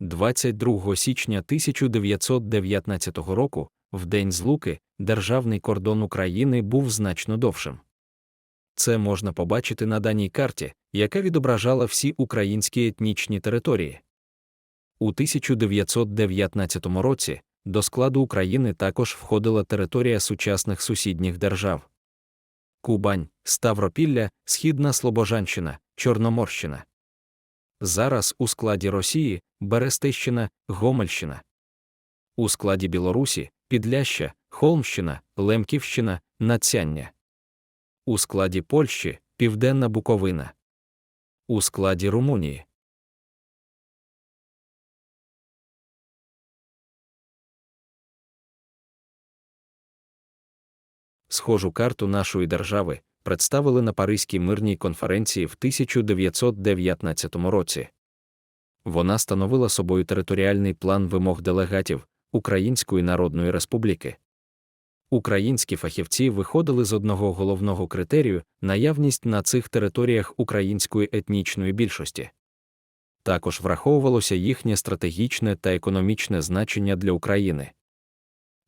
22 січня 1919 року, в день злуки, державний кордон України був значно довшим. Це можна побачити на даній карті, яка відображала всі українські етнічні території. У 1919 році до складу України також входила територія сучасних сусідніх держав. Кубань, Ставропілля, Східна Слобожанщина, Чорноморщина. Зараз у складі Росії Берестищина, Гомельщина. У складі Білорусі Підляща, Холмщина, Лемківщина, Нацяння. У складі Польщі Південна Буковина. У складі Румунії. Схожу карту нашої держави представили на Паризькій мирній конференції в 1919 році. Вона становила собою територіальний план вимог делегатів Української Народної Республіки. Українські фахівці виходили з одного головного критерію наявність на цих територіях української етнічної більшості. Також враховувалося їхнє стратегічне та економічне значення для України.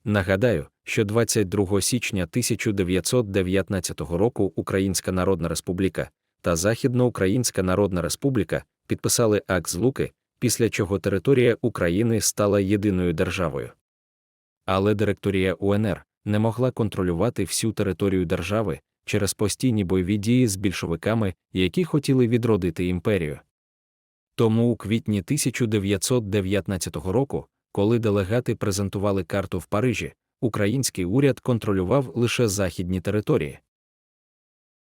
Нагадаю, що 22 січня 1919 року Українська Народна Республіка та Західноукраїнська Народна Республіка підписали акт злуки, після чого територія України стала єдиною державою. Але директорія УНР не могла контролювати всю територію держави через постійні бойові дії з більшовиками, які хотіли відродити імперію. Тому у квітні 1919 року, коли делегати презентували карту в Парижі, український уряд контролював лише західні території.